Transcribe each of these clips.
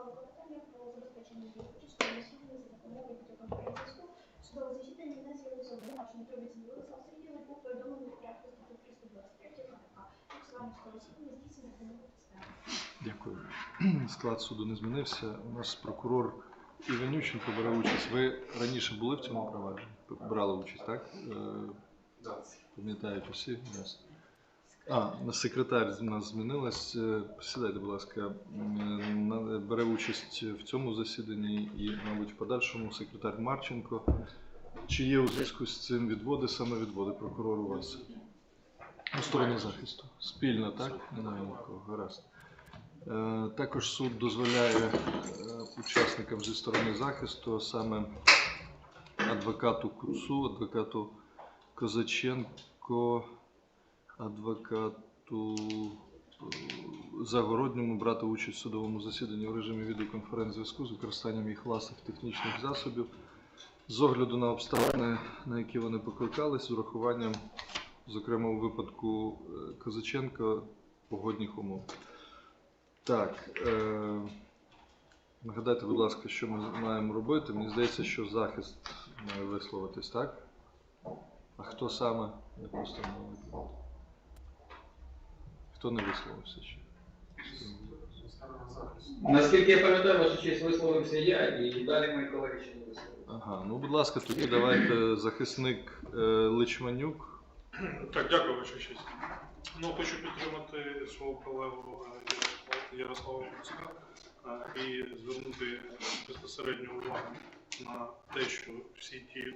склали клопотання про забезпечення її участі за допомогою відеоконференції. Судове засідання не з'явився обвинувачений Трубіцин Владислав Сергійович, був повідомлений в порядку статті 323 КПК. Фіксування судового засідання здійснено за нього підстави. Дякую. Склад суду не змінився. У нас прокурор Іванюченко бере участь. Ви раніше були в цьому провадженні? Брали участь, так? Е, Пам'ятають усі нас. А, секретар у нас змінилась. Е, Сідайте, будь ласка. Бере участь в цьому засіданні і, мабуть, в подальшому секретар Марченко. Чи є у зв'язку з цим відводи, саме відводи прокурор у вас? У сторони захисту. Спільно, так? Немає нікого. Гаразд. Е, Також суд дозволяє е, учасникам зі сторони захисту, саме адвокату Куцу, адвокату Козаченко, адвокату е, Загородньому брати участь в судовому засіданні в режимі відеоконференц-зв'язку з використанням їх власних технічних засобів з огляду на обставини, на які вони покликались, з урахуванням, зокрема у випадку е, Козаченка, погодних умов. Так. Е- нагадайте, будь ласка, що ми маємо робити. Мені здається, що захист має висловитись, так? А хто саме не постановив? Хто не висловився ще? Наскільки я пам'ятаю, ваша честь висловився я, і далі мої колеги ще не висловилися. Ага, ну будь ласка, тоді давайте захисник е, Личманюк. Так, дякую, ваша честь. Ну, хочу підтримати свого колегу е, Ярослава- Куцка е, і звернути безпосередню увагу на те, що всі ті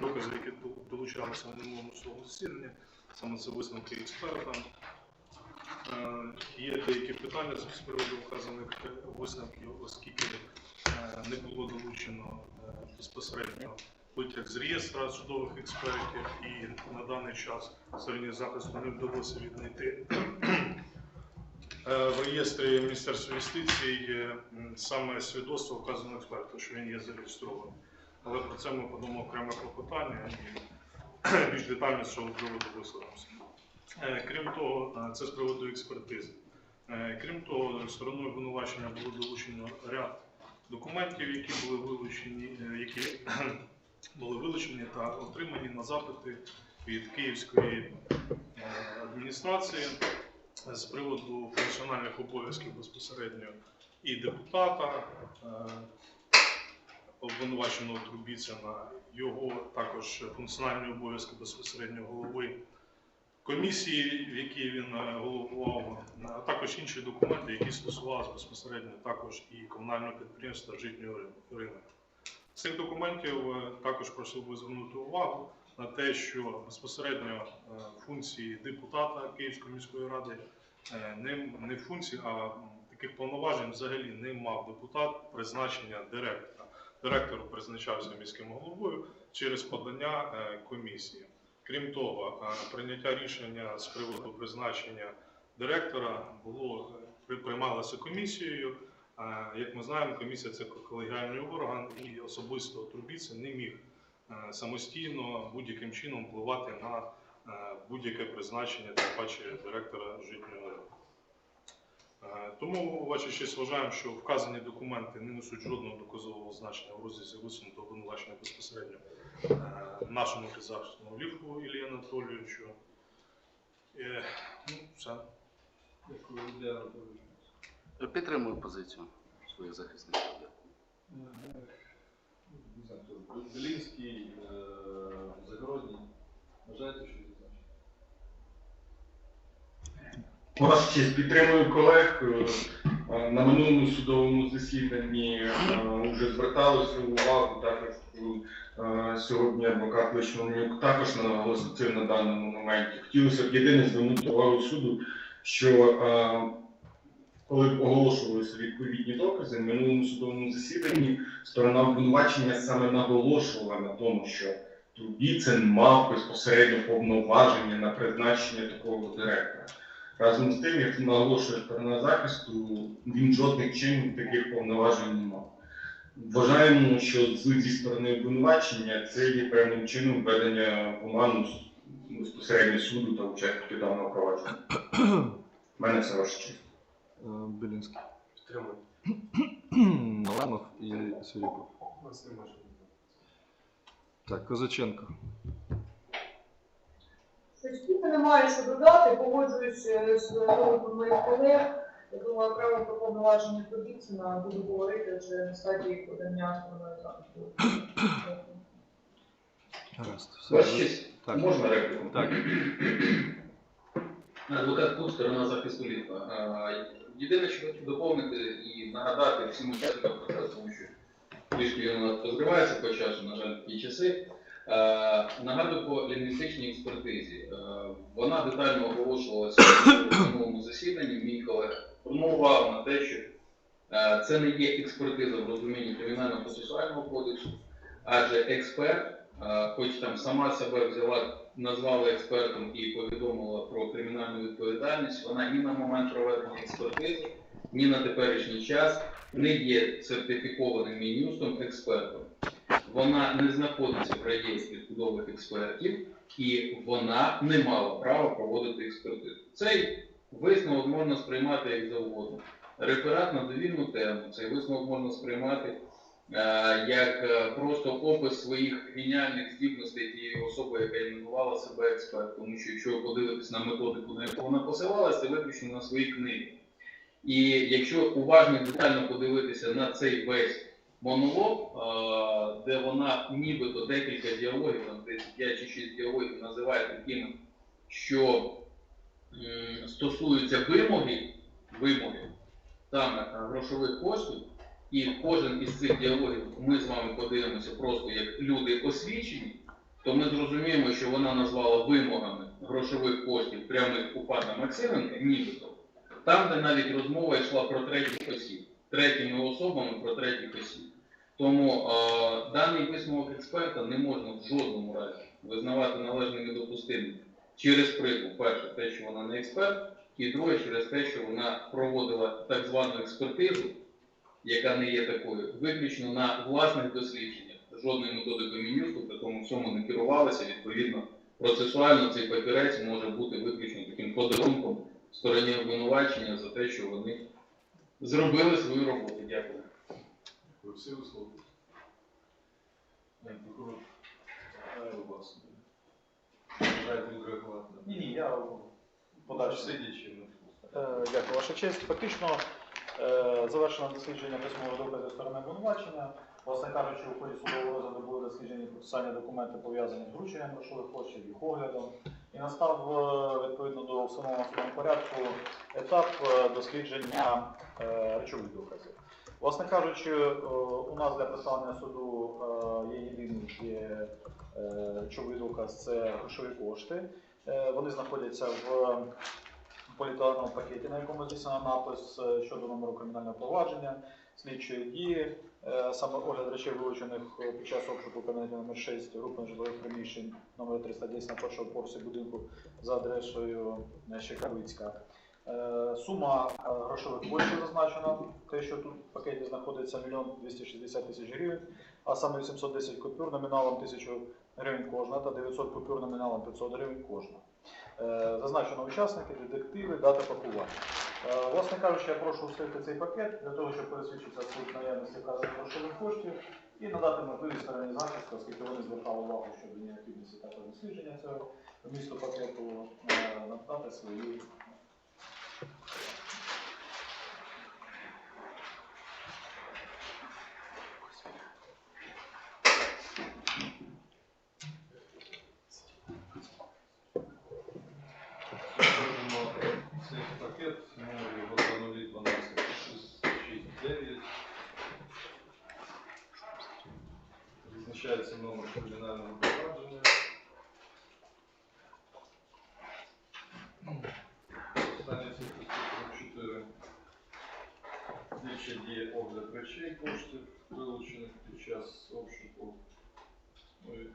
докази, які долучалися на минулому судовому засіданні, саме це висновки експерта. Е, Є деякі питання з приводу вказаних е, висновків, оскільки е, не було долучено безпосередньо витяг з реєстра судових експертів, і на даний час стороні захисту не вдалося віднайти в реєстрі Міністерства юстиції саме свідоцтво вказаного експерта, що він є зареєстрований. Але про це ми подамо окреме клопотання і більш детально з цього приводу висловимося. Е, Крім того, е, це з приводу експертизи. Е, Крім того, стороною обвинувачення було долучено ряд документів, які були вилучені, е, які були вилучені та отримані на запити від Київської е, адміністрації з приводу функціональних обов'язків безпосередньо і депутата, е, обвинуваченого Трубіцина, його також функціональні обов'язки безпосередньо голови комісії, в якій він е, головував, а також інші документи, які стосувалися безпосередньо також і комунального підприємства житнього ринку. З цих документів е, також просив би звернути увагу на те, що безпосередньо е, функції депутата Київської міської ради не, функції, а таких повноважень взагалі не мав депутат призначення директора. Директор призначався міським головою через подання комісії. Крім того, прийняття рішення з приводу призначення директора було приймалося комісією. Як ми знаємо, комісія це колегіальний орган, і особисто Трубіцин не міг самостійно будь-яким чином впливати на будь-яке призначення, тим паче директора житнього ринку. Тому, ваша честь, вважаємо, що вказані документи не несуть жодного доказового значення в розрізі висунутого обвинувачення безпосередньо нашому підзахисному Лівку Іллі Анатолійовичу. Е, Ну, все. Підтримую позицію своїх захисників. Белінський, Загородній. Вважаєте, що Ваша честь, підтримую колег. Е, На минулому судовому засіданні е, вже зверталося увагу, також е, сьогодні адвокат Личманюк також наголосив на даному моменті. Хотілося б єдине звернути увагу суду, що коли оголошувалися відповідні докази, в минулому судовому засіданні сторона обвинувачення саме наголошувала на тому, що Трубіцин мав безпосередньо повноваження на призначення такого директора. Разом з тим, як наголошує сторона захисту, він жодних чинів таких повноважень не мав. Вважаємо, що з- зі сторони обвинувачення це є певним чином введення в оману безпосередньо суду та учасників даного провадження. У мене все ваше честь. Белінський. Підтримую. і Сирюков. Так, Козаченко. Щось тільки немає що додати, погоджуюсь е, з доводом моїх колег. Я думаю, право про повноваження Подільцина буду говорити вже на стадії подання стороною захисту. Так. можна репліку? Так. Адвокат Кур, сторона захисту літва. Єдине, що хочу доповнити і нагадати всім учасникам процесу, тому що трішки він у нас розривається по часу, на жаль, такі часи. Нагадую по лінгвістичній експертизі. Вона детально оголошувалася в минулому засіданні. Мій колега звернув увагу на те, що е, це не є експертиза в розумінні кримінально-процесуального кодексу, адже експерт, е, хоч там сама себе взяла назвала експертом і повідомила про кримінальну відповідальність, вона ні на момент проведення експертизи, ні на теперішній час не є сертифікованим мінюстом експертом. Вона не знаходиться в реєстрі судових експертів і вона не мала права проводити експертизу. Цей висновок можна сприймати як завгодно. Реферат на довільну тему, цей висновок можна сприймати е, як е, просто опис своїх геніальних здібностей тієї особи, яка іменувала себе експертом. Тому що якщо ви подивитесь на методику, на яку вона посилалася, це виключно на свої книги. І якщо уважно детально подивитися на цей весь монолог, е, де вона нібито декілька діалогів, там десь 5 чи 6 діалогів називає такими, що стосуються вимоги, вимоги саме грошових коштів, і кожен із цих діалогів ми з вами подивимося просто як люди освічені, то ми зрозуміємо, що вона назвала вимогами грошових коштів прямих у пана Максименка, нібито, там, де навіть розмова йшла про третіх осіб, третіми особами про третіх осіб. Тому е, даний висновок експерта не можна в жодному разі визнавати належним і через прикол, перше, те, що вона не експерт, і друге, через те, що вона проводила так звану експертизу, яка не є такою, виключно на власних дослідженнях. Жодною методикою мінюсту при тому всьому не керувалася. Відповідно, процесуально цей папірець може бути виключно таким подарунком стороні обвинувачення за те, що вони зробили свою роботу. Дякую. Всі висловлюєте? Ні, прокурор. Ласка. Бажаєте відреагувати? Ні, ні, я подальше. Сидячи. Е, Дякую, ваша честь. Фактично е, завершено дослідження письмового доказу сторони обвинувачення. Власне кажучи, у ході судового розгляду були досліджені процесуальні документи пов'язані з врученням грошових коштів, їх оглядом. І настав е, відповідно до встановленого порядку етап дослідження речових доказів. Власне кажучи, у нас для представлення суду є єдиний речовий доказ це грошові кошти. Е, Вони знаходяться в поліетиленовому пакеті, на якому здійснено напис е, щодо номеру кримінального провадження, слідчої дії, е, саме огляд речей, вилучених е, під час обшуку кабінету номер 6 групи нежитлових приміщень номер 310 на першому поверсі будинку за адресою е, Щекавицька. Е, Сума е, грошових коштів зазначена, те, що тут в пакеті знаходиться 1 260 тисяч гривень, а саме 810 купюр номіналом 1000 гривень кожна та 900 купюр номіналом 500 гривень кожна. Е, Зазначено учасники, детективи, дата пакування. Е, Власне кажучи, я прошу встигти цей пакет для того, щоб пересвідчитися суд наявності вказаних грошових коштів і надати можливість стороні захисту, оскільки вони звертали увагу щодо необхідності такого дослідження цього місту пакету, е, надати свої Можемо цей пакет, номер його 2012669. Відзначається кримінального провадження. Останнє цифри 4. Слідча діє огляд речей коштів, вилучених під час обшуку. Ну і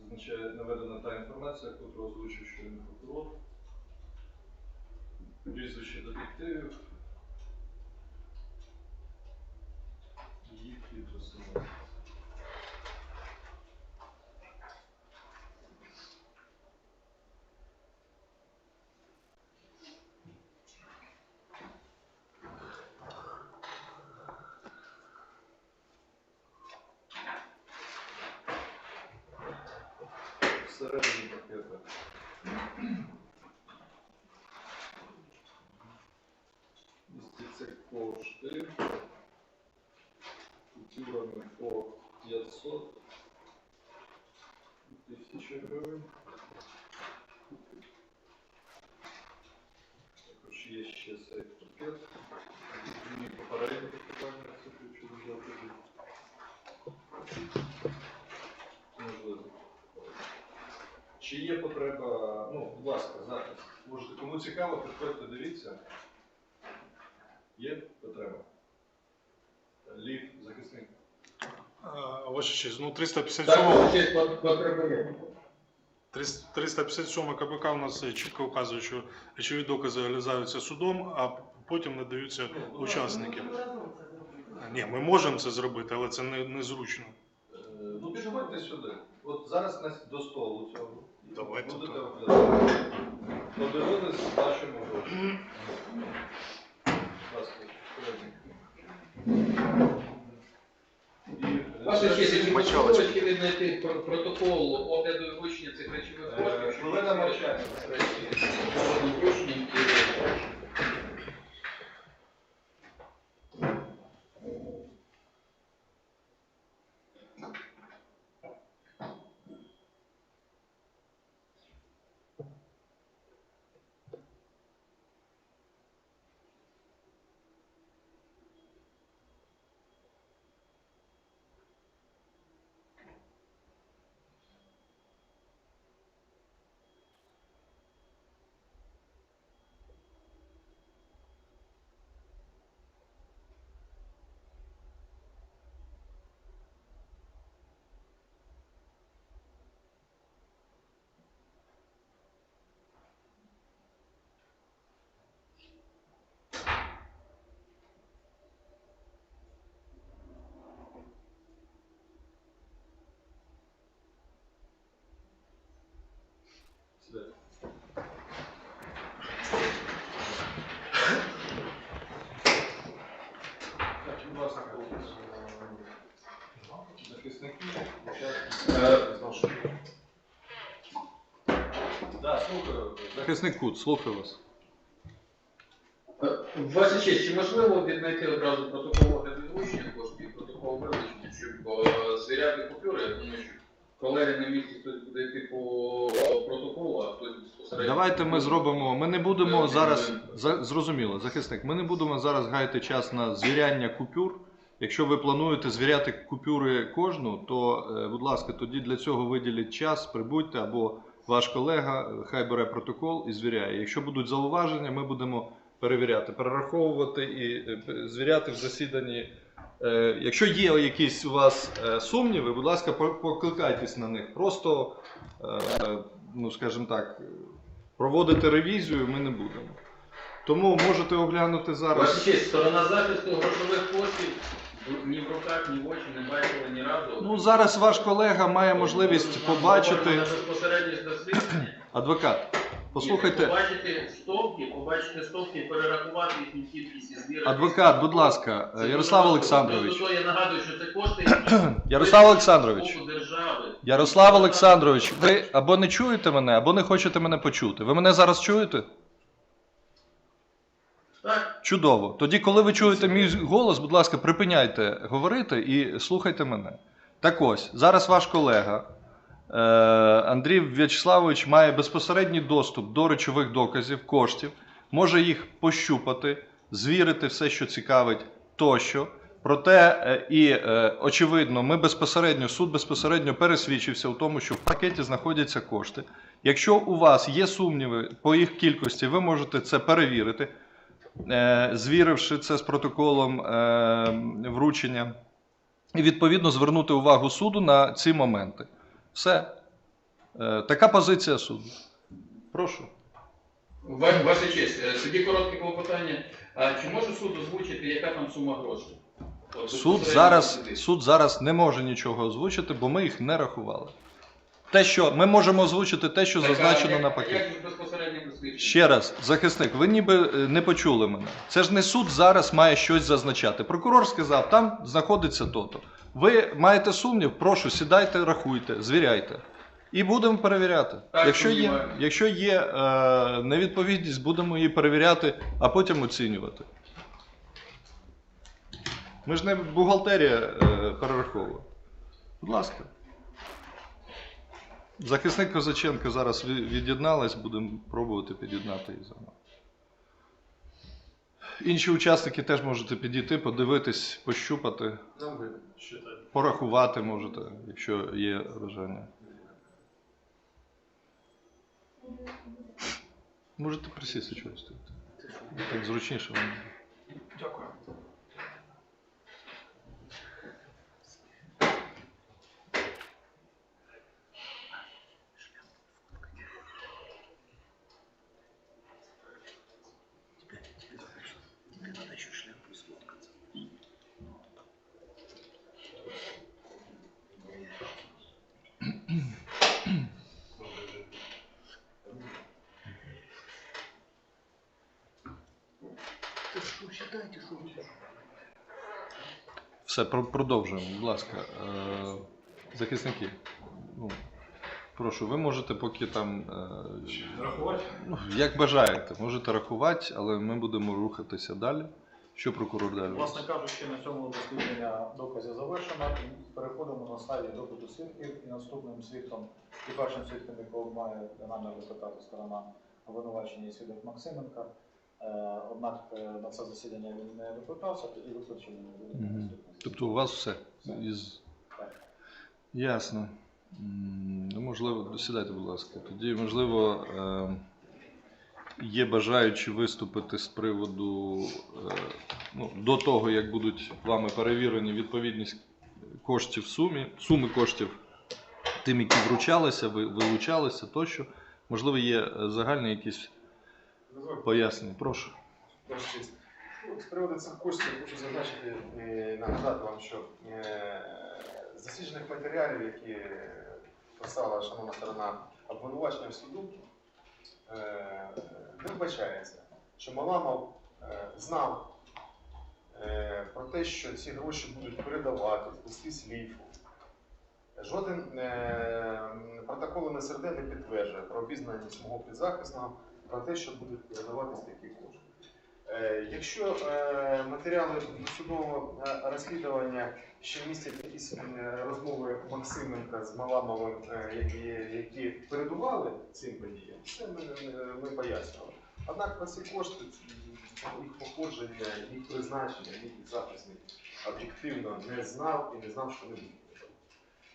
Зазначає наведена та інформація, яку озвучив щойно прокурор. Прізвище детективів. Їх підписи. всередині пакета. Містяться кошти. Купюрами по 500 тисячі. Також є ще цей пакет. Мені попереднє питання, це хочу. Можливо. Чи є потреба, ну, будь ласка, запис. Можете, кому цікаво, приходьте, дивіться. Є потреба. Лів, захисник. Ваша честь, ну 357 Так, ваша честь, пот- потребує. 357 КПК у нас е, чітко вказує, що речові докази реалізуються судом, а потім надаються учасникам. Ні, ми можемо це зробити, але це не, незручно. Е, Ну, підходьте сюди. От зараз нас до столу цього. Давайте Будете так. Подивились, бачимо. Будь ласка, е, можливо, чи знайти про- протокол огляду і вручення цих речових коштів, щоб ми намовчаємо. Огляду вручення і Сідайте. Так, будь ласка, захисники, учасники. Да, слухаю. Захисник Кут, слухаю вас. Е, Ваша честь, чи можливо віднайти одразу протокол вручення коштів протокол вилучення, щоб е, звіряти купюри? Я думаю, що колеги на місці хтось буде йти по протоколу, а хтось безпосередньо. Давайте ми зробимо. Ми не будемо зараз за- зрозуміло, захисник. Ми не будемо зараз гаяти час на звіряння купюр. Якщо ви плануєте звіряти купюри кожну, то, е, будь ласка, тоді для цього виділіть час, прибудьте або ваш колега хай бере протокол і звіряє. Якщо будуть зауваження, ми будемо перевіряти, перераховувати і е, звіряти в засіданні. Е, Якщо є якісь у вас е, сумніви, будь ласка, по- покликайтесь на них. Просто, ну скажімо так, проводити ревізію ми не будемо. Тому можете оглянути зараз. Ваша сторона захисту грошових коштів ні в руках, ні в очі не бачила ні разу. Ну зараз ваш колега має можливість побачити. безпосередньо з дослідження. Адвокат, послухайте, Побачити стовпки, побачити стовпки, перерахувати їхню кількість і звірити. адвокат, будь ласка, Це Ярослав дуже Олександрович. важливо. Тобто я нагадую, що це кошти Ярослав Олександрович. з боку держави. Ярослав Олександрович, ви або не чуєте мене, або не хочете мене почути. Ви мене зараз чуєте? Чудово. Тоді, коли ви чуєте мій голос, будь ласка, припиняйте говорити і слухайте мене. Так ось, зараз ваш колега е, Андрій В'ячеславович має безпосередній доступ до речових доказів, коштів, може їх пощупати, звірити все, що цікавить тощо. Проте, е, і е, очевидно, ми безпосередньо, суд безпосередньо пересвідчився в тому, що в пакеті знаходяться кошти. Якщо у вас є сумніви по їх кількості, ви можете це перевірити звіривши це з протоколом е, вручення, і відповідно звернути увагу суду на ці моменти. Все. Е, така позиція суду. Прошу. Ва- Ваша честь, е, тоді коротке клопотання. А чи може суд озвучити, яка там сума грошей? Суд зараз, суд зараз не може нічого озвучити, бо ми їх не рахували. Те, що ми можемо озвучити те, що зазначено на пакеті. Ще раз, захисник, ви ніби е, не почули мене. Це ж не суд зараз має щось зазначати. Прокурор сказав, там знаходиться то-то. Ви маєте сумнів, прошу, сідайте, рахуйте, звіряйте. І будемо перевіряти. Так, якщо, є, якщо є е, невідповідність, будемо її перевіряти, а потім оцінювати. Ми ж не бухгалтерія е, перераховує. Будь ласка. Захисник Козаченко зараз ві- від'єдналась, будемо пробувати під'єднати її заново. Інші учасники теж можете підійти, подивитись, пощупати, порахувати можете, якщо є бажання. Можете присісти чогось. Так зручніше вам. Дякую. Все, про- продовжуємо, будь ласка. Е, захисники. Ну, прошу, ви можете поки там. Е, Рахувати? ну, як бажаєте, можете рахувати, але ми будемо рухатися далі. Що прокурор далі? Власне кажучи, на цьому дослідження доказів завершено. Переходимо на стадію допиту свідків. І наступним свідком, і першим свідком, якого має намір допитати сторона обвинувачення, свідок Максименка. Е, Однак е, на це засідання він не допитався, тоді викличений буде Мгм. наступний. Тобто у вас все із. Так. Ясно. Ну, можливо, сідайте, будь ласка. Тоді, можливо, е, є бажаючі виступити з приводу ну, до того, як будуть вами перевірені відповідність коштів сумі, суми коштів тим, які вручалися, ви- вилучалися тощо. Можливо, є загальні якісь пояснення. Прошу. З приводу цих коштів хочу зазначити і нагадати вам, що е, з досліджених матеріалів, які писала шановна сторона обвинувачення в суду, е, не вбачається, що Маламов е, знав е, про те, що ці гроші будуть передавати листі сліфу. Жоден е, протокол НСРД не підтверджує про обізнаність мого підзахисного про те, що будуть передаватись такі кошти. Е, Якщо е, матеріали судового е, розслідування ще містять якісь розмови Максименка з Маламовим, які, які передували цим подіям, це ми, ми пояснювали. Однак про ці кошти, їх походження, їх призначення, їх захисник об'єктивно не знав і не знав, що вони будуть.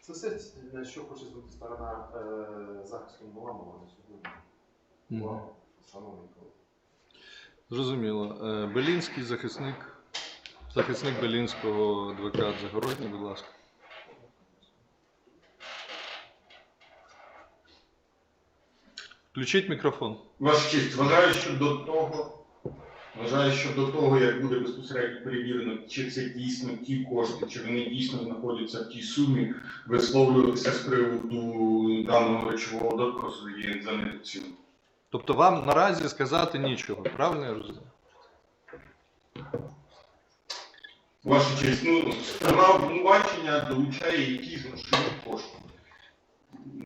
Це все, на що хоче звернути сторона захисту Маламова на сьогодні. Шановний колега. Зрозуміло. Е, Белінський захисник, захисник Белінського адвокат Загородній, будь ласка. Включіть мікрофон. Ваша честь, вважаю, що до того, вважаю, що до того, як буде безпосередньо перевірено, чи це дійсно ті кошти, чи вони дійсно знаходяться в тій сумі, висловлюватися з приводу даного речового доказу є за недоцільним. Тобто вам наразі сказати нічого, правильно я розумію? Ваша честь, ну, сторона обвинувачення долучає якісь грошові кошти.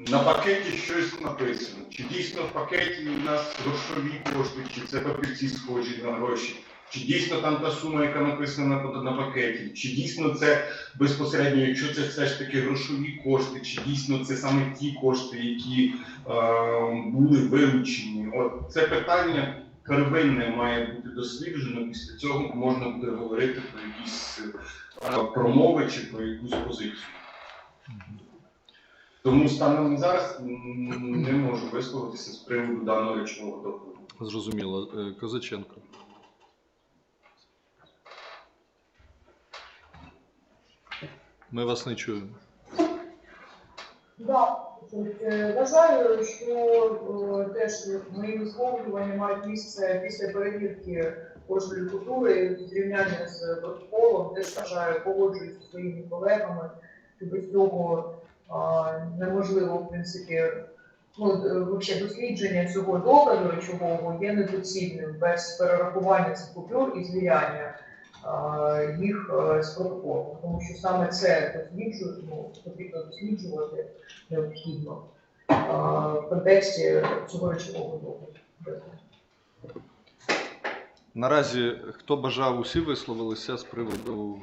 На пакеті щось написано. Чи дійсно в пакеті у нас грошові кошти, чи це папірці схожі на гроші, чи дійсно там та сума, яка написана на, на пакеті, чи дійсно це безпосередньо, якщо це все ж таки грошові кошти, чи дійсно це саме ті кошти, які е, були вилучені. От це питання первинне має бути досліджено. Після цього можна буде говорити про якісь е, промови чи про якусь позицію. Тому станом зараз не можу висловитися з приводу даного речового доходу. Зрозуміло. Е, Козаченко. Ми вас не чуємо. Да, е, вважаю, що е, теж мої висловлювання мають місце після перевірки кожної культури, зрівняння з протоколом, теж вважаю, погоджуюсь зі своїми колегами, що без цього неможливо, в принципі, ну, е, вообще дослідження цього доказу речового є недоцільним без перерахування цих купюр і звіряння їх е, з протоколом, тому що саме це досліджують, ну, потрібно досліджувати необхідно. в контексті цього речового доказу. Наразі хто бажав, усі висловилися з приводу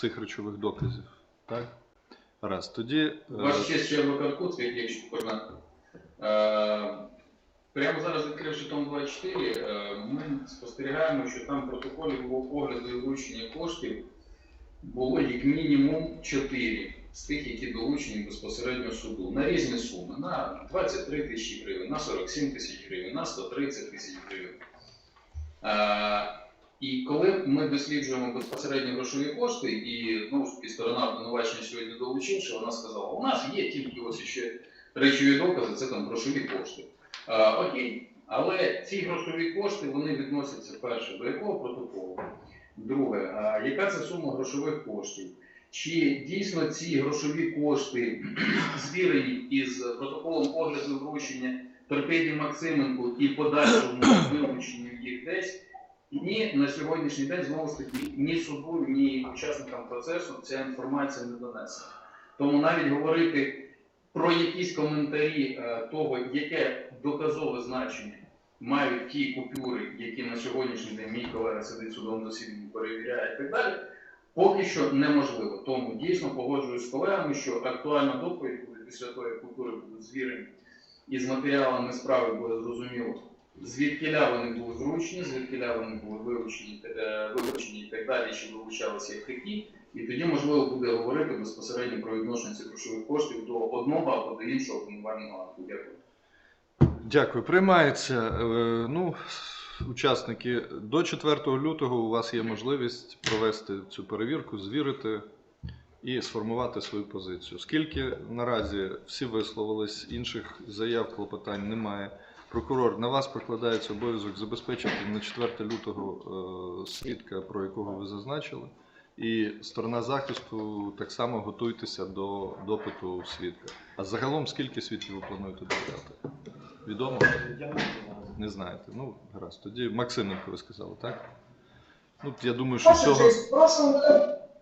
цих речових доказів. Так? Раз. Тоді. е, Ваша честь, ще Куцик, якщо можна. Прямо зараз відкривши том 24, е, ми спостерігаємо, що там в протоколі було огляду і вручення коштів було як мінімум 4 з тих, які долучені безпосередньо суду на різні суми. На 23 тисячі гривень, на 47 тисяч гривень, на 130 тисяч гривень. Е, І коли ми досліджуємо безпосередньо грошові кошти, і знову ж таки сторона обвинувачення сьогодні долучивши, вона сказала, у нас є тільки ось ще речові докази, це там грошові кошти. Е, окей, але ці грошові кошти вони відносяться перше до якого протоколу? Друге, яка це сума грошових коштів? Чи дійсно ці грошові кошти звірені із протоколом огляду вручення торпеді Максименку і подальшому вилученню їх десь? Ні, на сьогоднішній день знову ж таки ні суду, ні учасникам процесу ця інформація не донесена. Тому навіть говорити про якісь коментарі е, того, яке доказове значення мають ті купюри, які на сьогоднішній день мій колега сидить в судовому засіданні, перевіряє і так далі, поки що неможливо. Тому дійсно погоджуюсь з колегами, що актуальна доповідь буде після того, як купюри будуть звірені і з матеріалами справи буде зрозуміло, звідкиля вони були вручені, звідкиля вони були вилучені, е, вилучені і так далі, чи вилучалися як такі. І тоді можливо буде говорити безпосередньо про відношення грошових коштів до одного або до іншого обвинувального акту. Дякую. Дякую. Приймається. Е, Ну, учасники, до 4 лютого у вас є можливість провести цю перевірку, звірити і сформувати свою позицію. Оскільки наразі всі висловились, інших заяв, клопотань немає. Прокурор, на вас покладається обов'язок забезпечити на 4 лютого е, свідка, про якого ви зазначили. І сторона захисту так само готуйтеся до допиту свідка. А загалом скільки свідків ви плануєте допитати? Відомо? Я не знаю. Не знаєте. Ну, гаразд. Тоді Максименко ви сказали, так? Ну, я думаю, що Ваша цього. честь, прошу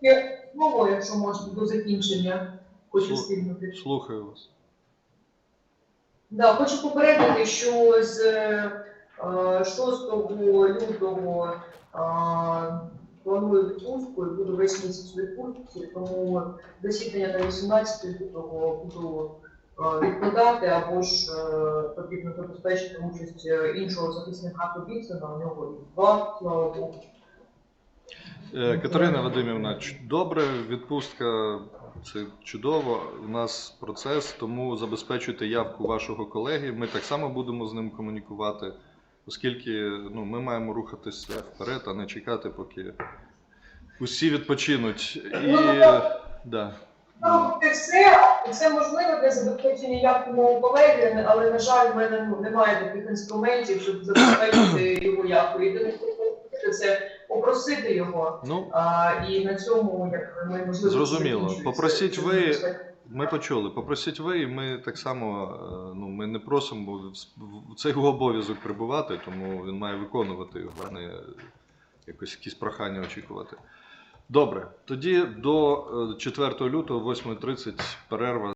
е, слово, якщо можна, до закінчення. Хочу Слу- встигнути. Слухаю вас. Да, хочу попередити, що з е, 6 лютого е, планую відпустку і буду весь місяць у відпустці, тому засідання на 18 лютого буду е, відкладати, або ж е, потрібно забезпечити участь е, іншого захисника Кобіцина, у нього їх два, слава Богу. Катерина Вадимівна, добре, відпустка це чудово. У нас процес, тому забезпечуйте явку вашого колеги. Ми так само будемо з ним комунікувати, оскільки ну, ми маємо рухатися вперед, а не чекати, поки усі відпочинуть. І да. Робити все, все можливе для забезпечення явки мого колеги, але, на жаль, в мене ну, немає таких інструментів, щоб забезпечити його явку. Єдине, що це попросити його. Ну, А, і на цьому як ми можливо Зрозуміло. Попросіть ви-. Ми почули. Попросіть ви, і ми так само е, ну, ми не просимо в- цей це його обов'язок прибувати, тому він має виконувати його, а не якось якісь прохання очікувати. Добре, тоді до е, 4 лютого, 8.30 перерва.